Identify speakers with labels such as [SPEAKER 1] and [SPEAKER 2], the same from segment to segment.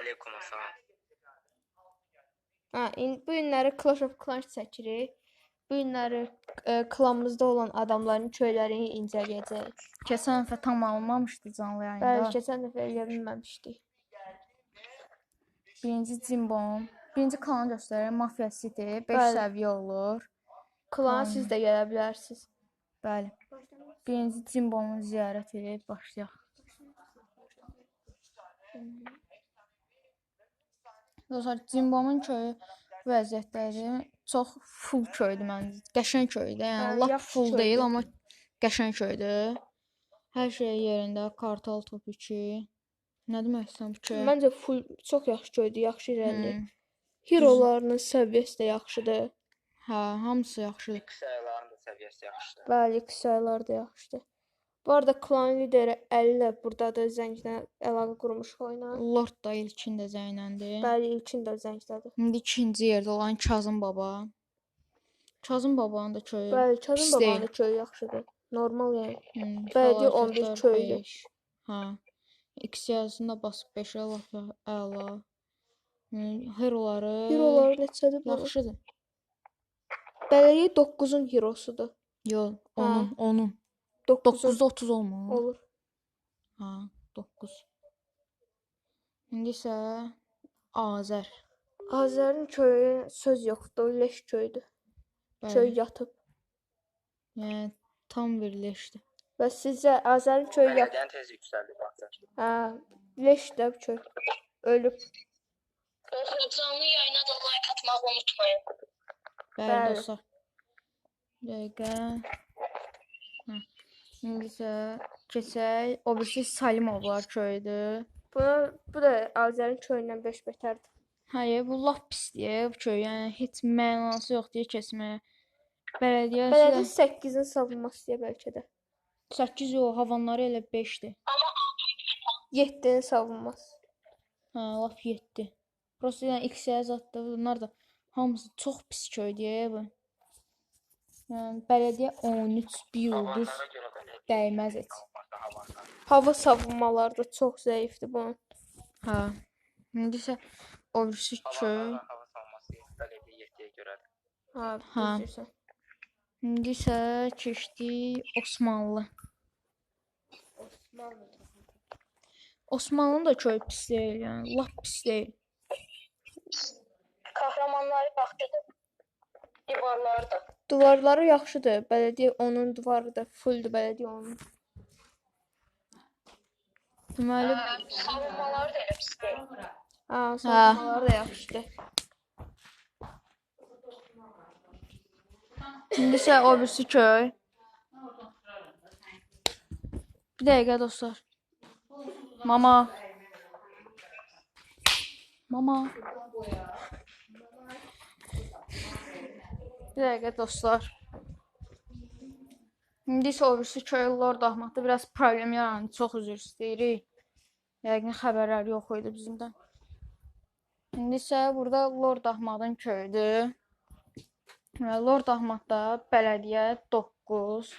[SPEAKER 1] Aleykum assalam.
[SPEAKER 2] Ha, in, bu günləri Clash of Clans çəkirik. Bu günləri e, klanımızda olan adamların köylərini incələyəcəyik.
[SPEAKER 3] Keçən dəfə tam alınmamışdı canlı
[SPEAKER 2] Bəli,
[SPEAKER 3] yayında.
[SPEAKER 2] keçən dəfə eləyə bilməmişdik.
[SPEAKER 3] Birinci Cimbom. Birinci klanı göstərir. Mafia City 5
[SPEAKER 2] Bəli.
[SPEAKER 3] səviyyə olur.
[SPEAKER 2] Klana
[SPEAKER 3] Aynen.
[SPEAKER 2] siz də gələ bilərsiniz.
[SPEAKER 3] Bəli. Birinci Cimbomu ziyarət edib başlayaq. Dostlar, Cimbomun köyü bu vəziyyətdədir. Çox full köydür məncə. Qəşəng köydür.
[SPEAKER 2] Hə,
[SPEAKER 3] Yəni lap
[SPEAKER 2] yaxşı
[SPEAKER 3] full
[SPEAKER 2] köydür.
[SPEAKER 3] deyil, amma qəşəng köydür. Hər şey yerində. Kartal top 2. Nə demək istəyirəm bu köy?
[SPEAKER 2] Məncə full çox yaxşı köydü, yaxşı irəliləyir.
[SPEAKER 3] Hmm.
[SPEAKER 2] Herolarının səviyyəsi də yaxşıdır.
[SPEAKER 3] Hə, hamısı yaxşıdır.
[SPEAKER 1] X sayılarının da səviyyəsi yaxşıdır.
[SPEAKER 2] Bəli, sayılar da yaxşıdır. Bu arada klan lideri Əli də burdadır, zənglə əlaqə qurmuşuq oyuna.
[SPEAKER 3] Lord da ilkin də zəynəndi.
[SPEAKER 2] Bəli, ilkin də zəngdədir.
[SPEAKER 3] İndi ikinci yerdə olan Kazım baba. Kazım babanın da köyü.
[SPEAKER 2] Bəli, Kazım
[SPEAKER 3] pis deyil.
[SPEAKER 2] babanın köyü yaxşıdır. Normal yəni.
[SPEAKER 3] Hmm,
[SPEAKER 2] Bələdiyyə 11
[SPEAKER 3] fəlakətlər
[SPEAKER 2] köydü.
[SPEAKER 3] beş. Hə. X yazısını da basıb 5-ə lap əla. Hmm, Heroları
[SPEAKER 2] Heroları neçədir bu?
[SPEAKER 3] yaxşıdır.
[SPEAKER 2] Bələdiyyə 9-un herosudur.
[SPEAKER 3] Yox, onun, onun.
[SPEAKER 2] 9-un
[SPEAKER 3] 9-da 30 olmur.
[SPEAKER 2] olur.
[SPEAKER 3] Hə, 9. İndi isə Azər.
[SPEAKER 2] Azərin köyü söz yoxdur, leş köydür.
[SPEAKER 3] Bəli.
[SPEAKER 2] Köy yatıb.
[SPEAKER 3] Yəni tam birləşdi.
[SPEAKER 2] Və sizcə Azərin köyü yatıb?
[SPEAKER 1] Bələdiyyəni tez yüksəldi baxsın.
[SPEAKER 2] Hə, leş də bu köy. Ölüb.
[SPEAKER 4] Canlı yayına da like atmağı unutmayın.
[SPEAKER 3] Bəli,
[SPEAKER 2] Bəli.
[SPEAKER 3] dostlar. Dəqiqə. İsə keçək. O birisi Salimovlar köyüdür.
[SPEAKER 2] Buna bu da Azərin köyündən 5 betərdir.
[SPEAKER 3] Hayır, bu lap pisdir bu köy. Yəni heç mənası yoxdur keçməyə. Bələdiyyə
[SPEAKER 2] Bələdiyyə 8-in savunması deyə bəlkə də.
[SPEAKER 3] 8 yox, havanları elə 5-dir.
[SPEAKER 2] 7-nin savunması.
[SPEAKER 3] Hə, lap 7. Prosta yəni X-yə zətdə bunlar da hamısı çox pis köydür bu. Yəni bələdiyyə 13 bir ulduz dəyməz heç.
[SPEAKER 2] Hava savunmaları da çox zəifdir bunun.
[SPEAKER 3] Hə. İndi isə o birisi köy.
[SPEAKER 1] Havanlar hava savunması bələdiyyə 7-yə görədir.
[SPEAKER 2] Ha,
[SPEAKER 3] Ha.
[SPEAKER 2] düzdürsən.
[SPEAKER 3] İndi isə keçdik Osmanlı. Osmanlının da köyü pis deyil, yəni lap pis deyil.
[SPEAKER 4] Kahramanları yaxşıdır. Divarları da.
[SPEAKER 2] Divarları yaxşıdır. Bələdiyyə onun divarı da fulldur bələdiyyə onun.
[SPEAKER 3] Deməli,
[SPEAKER 4] savunmaları da elə pis deyil.
[SPEAKER 2] Ha, savunmaları da yaxşıdır.
[SPEAKER 3] indi isə o birisi köy. Bir dəqiqə dostlar. Mama. Mama. Bir dəqiqə dostlar. İndi isə o birisi köy Lord Ahmadda biraz problem yarandı. Çox üzr istəyirik. Yəqin xəbərlər yox idi bizimdən. İndi isə burada Lord Ahmadın köyüdür. Və Lord Ahmadda bələdiyyə 9.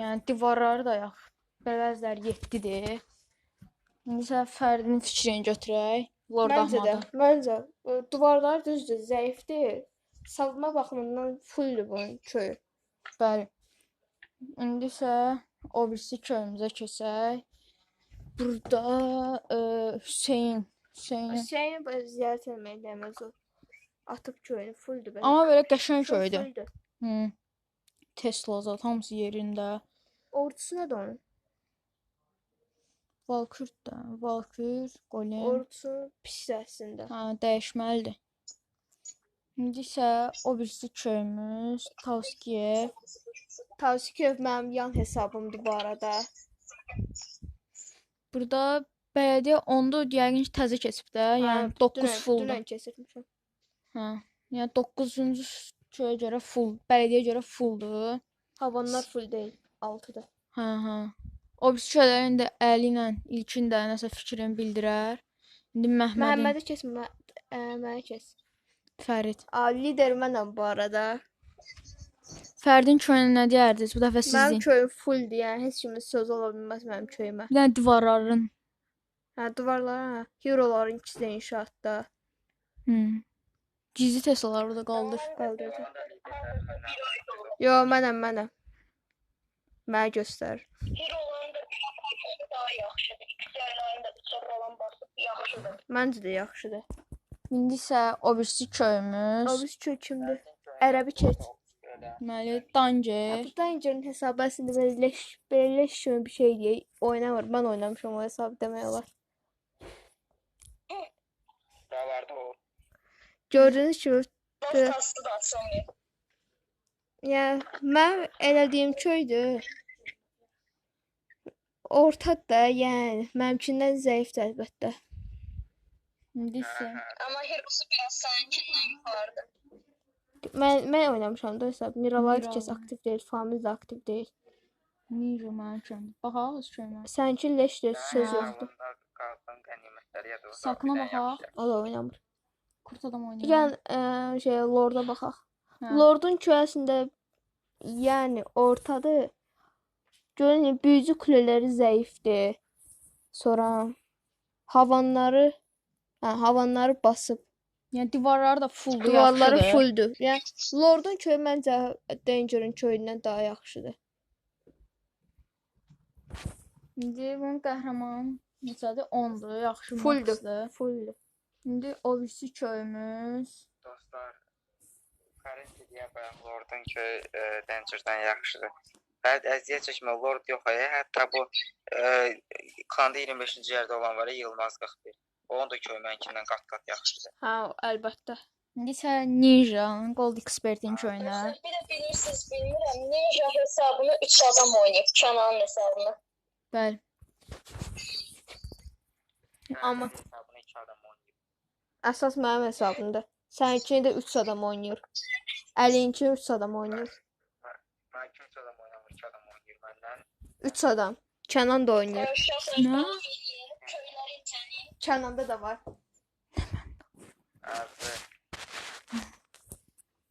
[SPEAKER 3] Yəni divarları da yox. Bəzələri 7-dir. İndi isə Fərdin fikrini götürək. Lord
[SPEAKER 2] Məncə də,
[SPEAKER 3] Ahmadın.
[SPEAKER 2] məncə e, divarlar düzdür, zəifdir. Savunma baxımından fulldur bunun köyü.
[SPEAKER 3] Bəli. İndi isə o birisi köyümüzə keçək. Burada e, Hüseyn, Hüseyn.
[SPEAKER 2] Hüseyn ziyarət etməyə dəyməz o. Atıb köyünü fulldur belə.
[SPEAKER 3] Amma belə qəşəng köydür. Hı. Tesla zat hamısı yerində.
[SPEAKER 2] Ordusu nədir onun?
[SPEAKER 3] Valkür də, Valkür, Golem.
[SPEAKER 2] Ordusu pis əslində.
[SPEAKER 3] Hə, dəyişməlidir. İndi isə o birisi köyümüz Tavskiyev.
[SPEAKER 2] Tavsiyev mənim yan hesabımdır bu arada.
[SPEAKER 3] Burada bələdiyyə 10-da yəqin ki, təzə keçib də, yəni 9
[SPEAKER 2] dünən-
[SPEAKER 3] fulldur.
[SPEAKER 2] Dünən keçirmişəm.
[SPEAKER 3] Hə. Yəni 9-cu köyə görə full, bələdiyyəyə görə fulldur.
[SPEAKER 2] Havanlar full deyil, 6-dır.
[SPEAKER 3] Hə, hə. O birisi köylərin də əli ilə ilkin də nəsə fikrini bildirər. İndi Məhmədin,
[SPEAKER 2] Məhəmmədi kes, mə, ə, məni kes.
[SPEAKER 3] Fərid.
[SPEAKER 2] A, lider mənəm bu arada.
[SPEAKER 3] Fərdin köyünə nə deyərdiniz? Bu dəfə
[SPEAKER 2] Mənim
[SPEAKER 3] sizin.
[SPEAKER 2] köyüm fulldur, yəni heç kimin sözü ola bilməz mənim köyümə.
[SPEAKER 3] Bir dənə divarların
[SPEAKER 2] Hə, divarlar, hə. Heroların ikisi də inşaatda.
[SPEAKER 3] Hmm. Gizli Teslalar burada qaldır.
[SPEAKER 2] Qaldırdı. Yo, mənəm, mənəm. Mənə göstər.
[SPEAKER 4] Heroların da bir daha yaxşıdır. XR-ların da bıçaq falan basıb yaxşıdır.
[SPEAKER 2] Məncə də yaxşıdır.
[SPEAKER 3] İndi isə o birisi köyümüz.
[SPEAKER 2] O biz kökümdür. Ərəbi keç.
[SPEAKER 3] Deməli, Danger.
[SPEAKER 2] Bu Danger'ın hesabı əslində belə leş, belə leş kimi bir şey deyə oynamır. Mən oynamışam o hesabı demək olar.
[SPEAKER 1] Dağlarda o.
[SPEAKER 2] Gördüyünüz kimi,
[SPEAKER 4] da açılmıyor.
[SPEAKER 2] yəni mən elədiyim köydür. Ortadır da, yəni mənimkindən zəifdir əlbəttə.
[SPEAKER 3] İsə
[SPEAKER 4] Ama Hero'su biraz seninkinden yukarıda.
[SPEAKER 2] Mən mən oynamışam da hesab. Miralar kes aktiv deyil, Famil də aktiv deyil.
[SPEAKER 3] Niro mənim köyümdə. Baxaq köyümə.
[SPEAKER 2] Səninki leşdir, söz yoxdur.
[SPEAKER 3] Sakına baxaq.
[SPEAKER 2] O da oynamır.
[SPEAKER 3] Kurt adam oynayır.
[SPEAKER 2] Gəlin ə, şey Lorda baxaq.
[SPEAKER 3] Hə.
[SPEAKER 2] Lordun köyəsində yəni ortadır. Görün büyücü kuleləri zəifdir. Sonra havanları hə, havanları basıb.
[SPEAKER 3] Yəni divarları da fulldur,
[SPEAKER 2] Divarları fulldur. Yəni Lordun köyü məncə Danger'ın köyündən daha yaxşıdır.
[SPEAKER 3] İndi bunun qəhrəman neçədir? 10-dur, yaxşı
[SPEAKER 2] Fulldur. Fulldur.
[SPEAKER 3] İndi o birisi köyümüz.
[SPEAKER 1] Dostlar, Karate deyə bayan Lordun köy e, Danger'dan yaxşıdır. Bəli, əziyyət çəkmə, Lord yox ay. Hətta bu e, klanda 25-ci yerdə olan var Yılmaz 41. Onun da köy mənkindən qat-qat yaxşıdır.
[SPEAKER 2] Hə, əlbəttə.
[SPEAKER 3] İndi isə Ninja'nın Gold Expert'in.
[SPEAKER 4] Dostlar, bir de bilirsiniz bilmirəm. Ninja hesabını 3 adam oynayıb. Kenan'ın hesabını.
[SPEAKER 3] Bəli.
[SPEAKER 2] Amma-
[SPEAKER 1] hesabını iki adam oynayıb.
[SPEAKER 2] Əsas mənim hesabımda. Səninkini də 3 adam oynayır. Əlinki 3 adam oynayır.
[SPEAKER 1] Mən kim üç adam oynamır, iki adam oynayır məndən.
[SPEAKER 2] 3 adam. Kənan da oynayır.
[SPEAKER 3] Nə?
[SPEAKER 2] Kənanda da var.
[SPEAKER 1] Abi,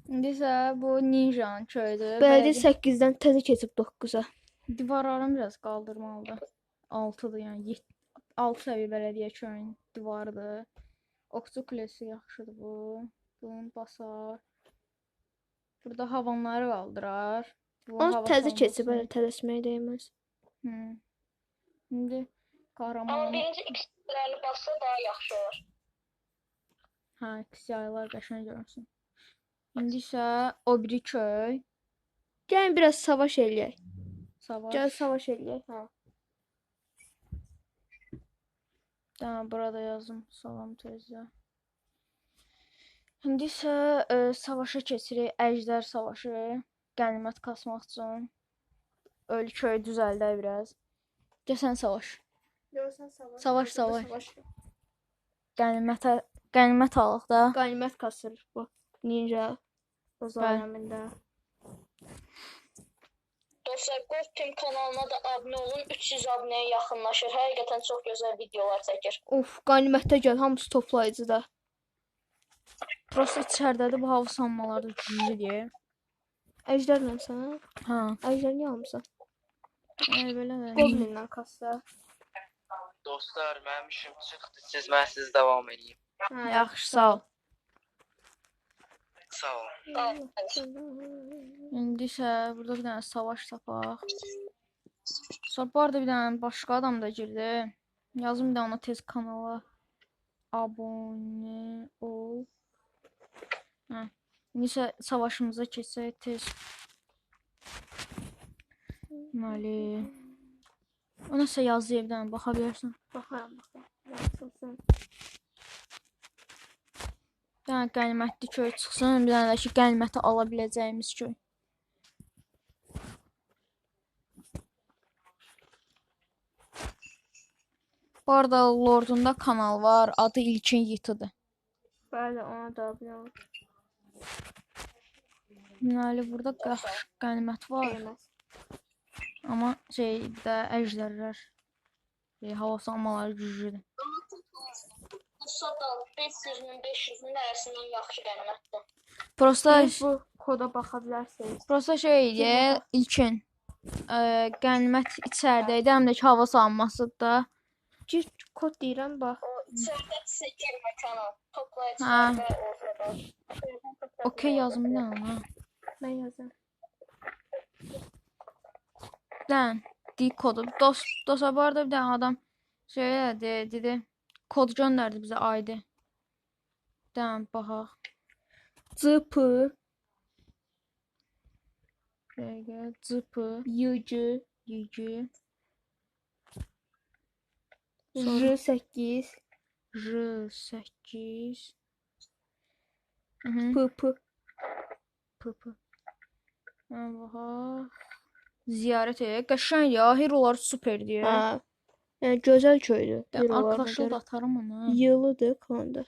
[SPEAKER 3] İndi isə bu Ninja'nın.
[SPEAKER 2] Belediyə
[SPEAKER 3] Bələdiyyə
[SPEAKER 2] 8-dən təzə keçib 9-a.
[SPEAKER 3] divarlarını biraz qaldırmalıdır. 6-dır, yəni 6 səviyyə bələdiyyə köyünün divarıdır. Oxçu kulesi yaxşıdır bu. Bunu basar. Burada havanları qaldırar. Bu
[SPEAKER 2] Onu təzə keçib, elə tələsmək dəyməz.
[SPEAKER 3] Hı. İndi
[SPEAKER 4] Amma
[SPEAKER 3] qəhrəman.
[SPEAKER 4] birinci X-lərini bassa daha yaxşı olur.
[SPEAKER 3] Hə, qısaylar qəşəng görünsün. İndi isə o biri köy.
[SPEAKER 2] Gəlin biraz savaş eləyək.
[SPEAKER 3] Savaş.
[SPEAKER 2] Gəl savaş eləyək. Hə.
[SPEAKER 3] Tamam burada yazdım. Salam tezdə. İndi isə e, savaşa keçirik. Əjdər savaşı. Qənimət kasmaq üçün. Ölü köy düzəldək biraz. Gəsən savaş.
[SPEAKER 2] Görsən savaş.
[SPEAKER 3] Savaş,
[SPEAKER 2] burada
[SPEAKER 3] savaş. Qənimətə qənimət alaq da.
[SPEAKER 2] Qənimət kasır bu. Ninja. Zamanında.
[SPEAKER 4] Dostlar, Gold Team kanalına da abunə olun. 300 abunəyə yaxınlaşır. Həqiqətən çox gözəl videolar çəkir.
[SPEAKER 2] Of, qənimətdə gəl, hamısı toplayıcıda.
[SPEAKER 3] Prosta içəridədir bu hava sanmaları güclüdür.
[SPEAKER 2] Əjdərlə sənə.
[SPEAKER 3] Hə.
[SPEAKER 2] Əjdər niyə almısan?
[SPEAKER 3] E, belə də.
[SPEAKER 2] Goblinlə kassa.
[SPEAKER 1] Dostlar, mənim işim çıxdı. Siz mən siz davam edin.
[SPEAKER 2] Hə,
[SPEAKER 3] Yaxşı, sağ ol.
[SPEAKER 1] Sağ.
[SPEAKER 4] Al.
[SPEAKER 3] İndi isə burada bir dənə savaş tapaq. Sonra arada bir dənə başqa adam da girdi. Yazım bir də ona tez kanala abunə ol. Hə. İndi isə savaşımıza keçsək tez. Deməli. O nəsə yazdı dənə baxa bilərsən.
[SPEAKER 2] Baxaram, baxaram. Yaxşısın.
[SPEAKER 3] Bir dənə qənimətli köy çıxsın, bir dənə də ki qəniməti ala biləcəyimiz köy. Bu arada Lordunda kanal var. Adı İlkin Yitıdır.
[SPEAKER 2] Bəli, ona da abunə ol.
[SPEAKER 3] Deməli burada qənimət var.
[SPEAKER 2] Eləməz.
[SPEAKER 3] Amma şey bir də əjdərlər. Şey, hava salmaları güclüdür.
[SPEAKER 4] Satan 500 min 500 min arasından yaxşı qənimətdir.
[SPEAKER 3] Prosta
[SPEAKER 2] bu koda baxa bilərsiniz.
[SPEAKER 3] prosta şey idi, ilkin ə, qənimət içəridə idi, həm də ki hava salması da
[SPEAKER 2] Gir kod deyirəm bax.
[SPEAKER 4] O içeride çekirme kanal. Toplayıcı
[SPEAKER 3] Ha.
[SPEAKER 4] ve ortada.
[SPEAKER 3] Okey yazım dənə ha.
[SPEAKER 2] Mən yazım.
[SPEAKER 3] Bir dənə di kodu. Dost dosta bu arada bir dənə adam şey dedi, dedi. Kod göndərdi bizə ID. Dənə baxaq.
[SPEAKER 2] CP
[SPEAKER 3] Dəqiqə CP
[SPEAKER 2] YG
[SPEAKER 3] YG
[SPEAKER 2] J8
[SPEAKER 3] J8 Mhm.
[SPEAKER 2] PP
[SPEAKER 3] PP. Mən baxaq. Ziyarət et. Qəşəng ya. Herolar superdir.
[SPEAKER 2] Ha. Yəni gözəl köydür.
[SPEAKER 3] Arkadaşlar da atarım onu.
[SPEAKER 2] Yılıdır klanda.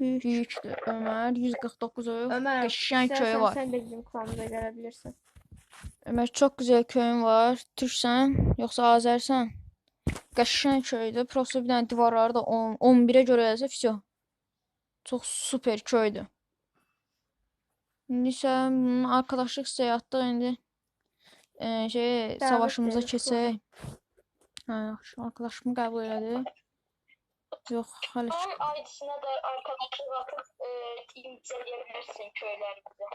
[SPEAKER 2] Böyük.
[SPEAKER 3] Böyükdür. Ömər 149 öv.
[SPEAKER 2] Ömər,
[SPEAKER 3] Qəşəng köyü var.
[SPEAKER 2] Sən də bizim klanımıza gələ bilirsən.
[SPEAKER 3] Ömər çox gözəl köyün var. Türksən, yoxsa Azərsən? Qəşəng köydür. Prosta bir dənə divarları da 10 11-ə görə yazsa vəsə. Çox super köydür. İndi isə arkadaşlıq yatdıq indi. E, şey savaşımıza keçək. Hə, yaxşı. Arkadaşımı qəbul elədi. Yox, hələ
[SPEAKER 4] Onun aidisine de arkadaşlık atıp e, inceleyebilirsin köylerimizi.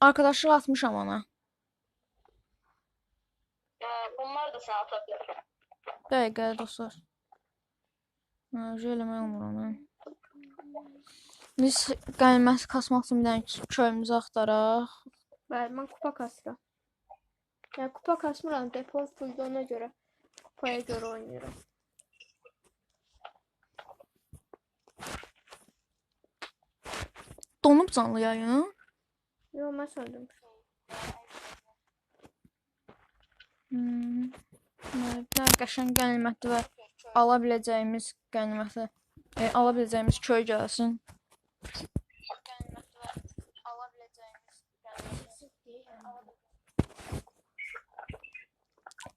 [SPEAKER 3] arkadaşlıq atmışam ona.
[SPEAKER 4] E, bunlar da sana atabilir.
[SPEAKER 3] Dəqiqə dostlar. Hə, eləmək olmur. Biz qənimət kasmaq üçün bir dənə köyümüzü axtaraq.
[SPEAKER 2] Bəli, mən kupa kasıram. Yəni kupa kasmıram, depozit pulda ona görə. Kupaya görə oynayıram.
[SPEAKER 3] Donub canlı yayın.
[SPEAKER 2] Yox, mən söndüm.
[SPEAKER 3] Hmm. Bir dənə qəşəng qənimətli və ala biləcəyimiz qəniməti, e, ala biləcəyimiz köy gəlsin.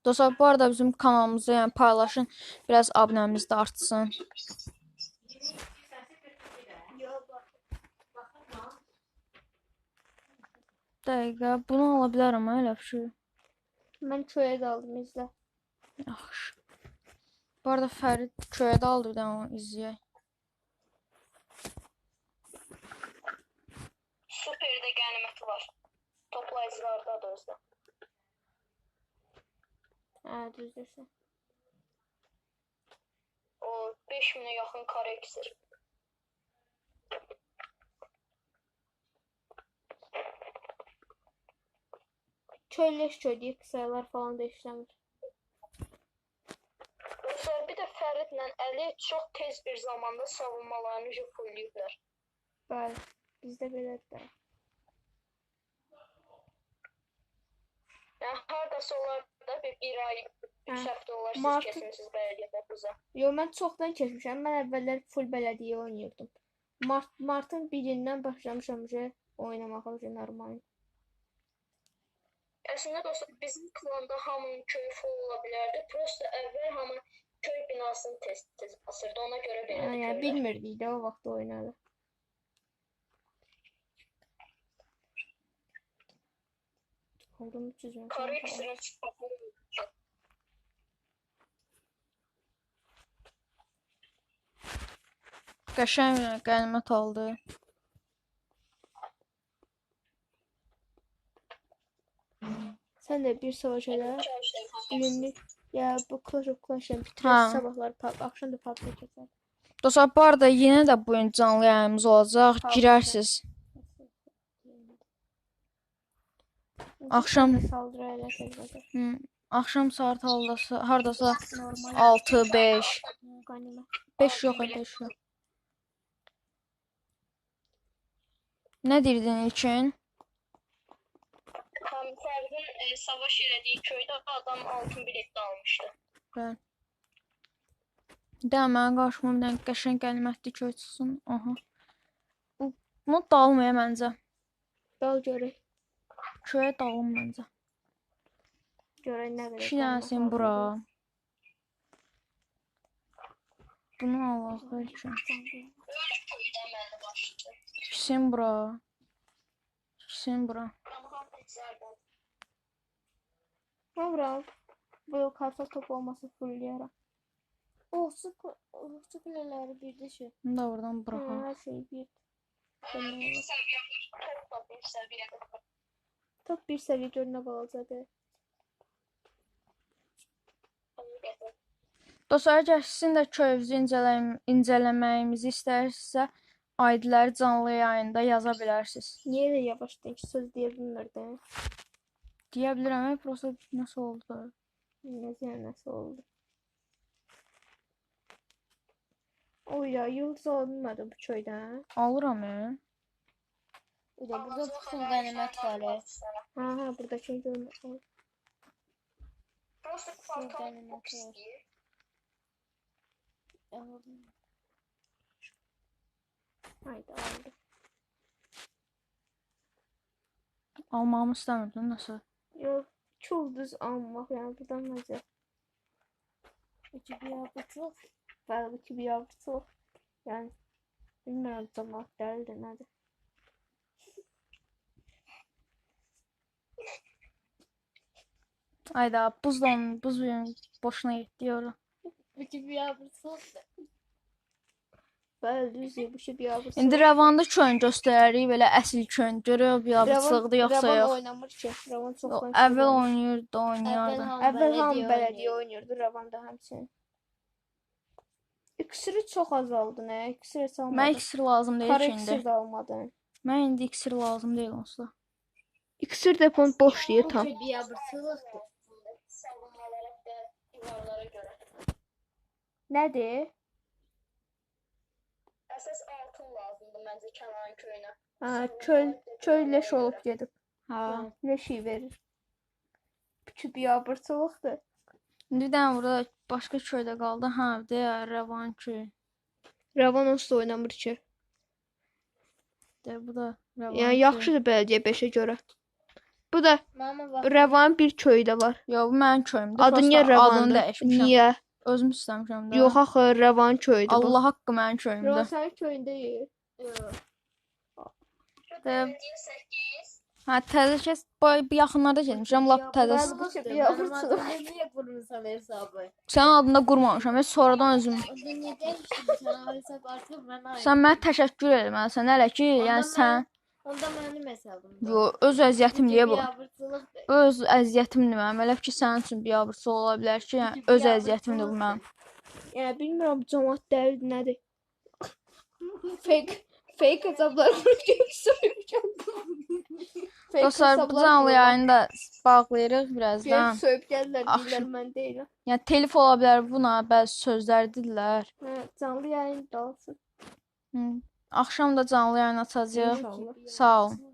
[SPEAKER 3] Dostlar, bu arada bizim kanalımızı yəni paylaşın, biraz abunəmiz də artsın. Dəqiqə, bunu ala bilərəm hə, elə bir şey.
[SPEAKER 2] Mən köyə daldım, izlə.
[SPEAKER 3] Yaxşı. Bu arada Fərid köyə daldı bir onu izləyək.
[SPEAKER 4] Süper de ganimeti var. Toplayıcılarda da özde.
[SPEAKER 2] Hə, düzdürsən.
[SPEAKER 4] O 5000'e yakın kare iksir.
[SPEAKER 2] Çölleş deyib qısalar falan da işləmir.
[SPEAKER 4] Dostlar bir de Ferit'le Ali çok tez bir zamanda savunmalarını fulleyiblər.
[SPEAKER 2] Bəli, bizdə belədir də.
[SPEAKER 4] Yani hardası olar da bir, bir ay, üç
[SPEAKER 2] Hə.
[SPEAKER 4] hafta olar siz
[SPEAKER 2] Martı-
[SPEAKER 4] kesmişsiniz belediye buza.
[SPEAKER 2] Yo, mən çoxdan keçmişəm. Mən əvvəllər full bələdiyyə oynayırdım. Mart martın 1-dən başlamışam uje oynamağa uje normal.
[SPEAKER 4] Aslında dostlar bizim klanda hamının köyü full ola bilərdi. Prosta əvvəl hamı köy binasını tez tez basırdı. Ona görə belə
[SPEAKER 2] Yəni bilmirdik də o vaxt oynadı. 300 min.
[SPEAKER 4] Kare iksirin çıxmasını
[SPEAKER 3] Qəşəng bir qənimət aldı.
[SPEAKER 2] Sən də bir savaş elə. Günlük ya bu Clash of Clans-ı
[SPEAKER 3] Ha.
[SPEAKER 2] bitirək sabahlar pub, axşam da pub keçər.
[SPEAKER 3] Dostlar, bu arada yenə də bu gün canlı yayımız olacaq. Girərsiniz. Axşam-
[SPEAKER 2] saldıra elə təzədə.
[SPEAKER 3] Hı, Axşam saat haldasa, hardasa
[SPEAKER 2] Normal
[SPEAKER 3] 6 5
[SPEAKER 2] qanimət.
[SPEAKER 3] 5 yox, 5 yox. Nə deyirdin ilkin?
[SPEAKER 4] Ferit'in e, savaş elədiyi köydə adam altın bilet almışdı.
[SPEAKER 3] Bəli. Də mənim qarşıma bir dənə qəşəng qənimətli köy çıxsın. Aha. Bu bunu dalmaya məncə.
[SPEAKER 2] Dal görək.
[SPEAKER 3] Köyə dalım məncə.
[SPEAKER 2] Görək nə qədər.
[SPEAKER 3] İki dənəsin bura. Bunu alaq bəlkə. İkisini bura. İkisini bura.
[SPEAKER 4] Bizlərdən.
[SPEAKER 2] Bura. Bu kartal top olmasa fullləyərəm. Olsun, olsun kuleleri bir de şey.
[SPEAKER 3] Bunu da oradan bırakalım.
[SPEAKER 2] Her şey bir. Tamam. Top bir seviye görünə balacadır.
[SPEAKER 3] Dostlar, əgər sizin də köyünüzü incələm incələməyimizi istəyirsinizsə, ID-ləri canlı yayında yaza bilərsiniz.
[SPEAKER 2] Niyə də yavaşdan ki söz deyə bilmirdim.
[SPEAKER 3] Deyə bilirəm, prosta nəsə oldu.
[SPEAKER 2] Nə ziyarəsi oldu. O ya, yıldız alınmadı bu köydən.
[SPEAKER 3] Alıram. e.
[SPEAKER 2] Bir də burada qənimət
[SPEAKER 4] şeyler
[SPEAKER 2] var. Ha ha, burada şey görmürəm.
[SPEAKER 4] Prosta kvartal
[SPEAKER 2] Şuradan
[SPEAKER 4] çok
[SPEAKER 2] var.
[SPEAKER 4] istəyir.
[SPEAKER 2] Haydi aldı.
[SPEAKER 3] Almağımı istəmirdim nəsə.
[SPEAKER 2] Yox, çox düz almaq, yəni buradan necə? İki bir yapıcıq, bəli iki bir yapıcıq. Yəni bilmirəm cəmaət dəlidir nədir.
[SPEAKER 3] Ayda buzla buz oyun boşuna getdi ora.
[SPEAKER 2] İki bir. Bəli düzdür, bu şey bir yapıcıq.
[SPEAKER 3] İndi Rəvanda köyün göstəririk, belə əsl köyün. Görüb biabırçılıqdır yoxsa
[SPEAKER 2] Ravan
[SPEAKER 3] yox.
[SPEAKER 2] oynamır ki. Ravan çox
[SPEAKER 3] Yox, Əvvəl oynayırdı, oynayardı.
[SPEAKER 2] Əvvəl hamı bələdiyyə oynayırdı, Ravan da həmçinin. İksiri çox azaldı, nə? İksiri heç almadı.
[SPEAKER 3] Mənə iksir lazım deyil ki indi.
[SPEAKER 2] iksir də almadı.
[SPEAKER 3] Mən indi iksir lazım deyil onsuz.
[SPEAKER 2] İksir depon boş deyir tam.
[SPEAKER 4] Savunmalara divarlara görə.
[SPEAKER 2] Nədir?
[SPEAKER 4] Əsas altın lazımdır məncə Kənan köyünə.
[SPEAKER 2] Ha, köy köy leş olub gedib.
[SPEAKER 3] Hə.
[SPEAKER 2] Leş iyi verir. Küçük biabırçılıqdır.
[SPEAKER 3] İndi dənə burada başqa köydə qaldı. Hə, deyə Rəvan köyü.
[SPEAKER 2] Ravan onsuz oynamır ki.
[SPEAKER 3] De bu da Rəvan.
[SPEAKER 2] Yəni yaxşıdır bələdiyyə 5-ə görə. Bu da. Rəvan bir köyü də var.
[SPEAKER 3] Yox, bu mənim köyümdür.
[SPEAKER 2] Adı niyə Rəvandır?
[SPEAKER 3] dəyişmişəm.
[SPEAKER 2] Niyə?
[SPEAKER 3] Özüm istəmişəm də.
[SPEAKER 2] Yox axı Rəvan köyüdür bu.
[SPEAKER 3] Allah haqqı mənim köyümdür.
[SPEAKER 2] Rəvan sənin köyündə deyil.
[SPEAKER 3] De-
[SPEAKER 4] 8.
[SPEAKER 3] Hə, təzə kəs bu bu yaxınlarda getmişəm, lap təzə.
[SPEAKER 2] Bəli, bu şey biabırçılıq.
[SPEAKER 5] Niye kurmuşsan hesabı?
[SPEAKER 3] Sənin adında qurmamışam. Heç sonradan özüm. Sən mənə təşəkkür etməlisən hələ ki, yəni sən
[SPEAKER 5] Onda benim hesabım.
[SPEAKER 3] yo öz əziyyətim deyə bu. Öz əziyyətimdir mənim. Elə ki, sənin üçün biabırçı ola bilər ki, yəni öz əziyyətimdir bu mənim.
[SPEAKER 2] Yəni bilmirəm cəmaət dəlidir nədir. fake fake hesablar
[SPEAKER 3] Dostlar, bu canlı yayını da bağlayırıq birazdan.
[SPEAKER 2] söyüb gəlirlər,
[SPEAKER 3] Axşam.
[SPEAKER 2] deyirlər mən deyiləm.
[SPEAKER 3] Yəni telif ola bilər buna, bəzi sözlər dedilər.
[SPEAKER 2] Hə, canlı yayın dalsın.
[SPEAKER 3] Hı. Axşam da canlı yayın açacağıq. Sağ olun.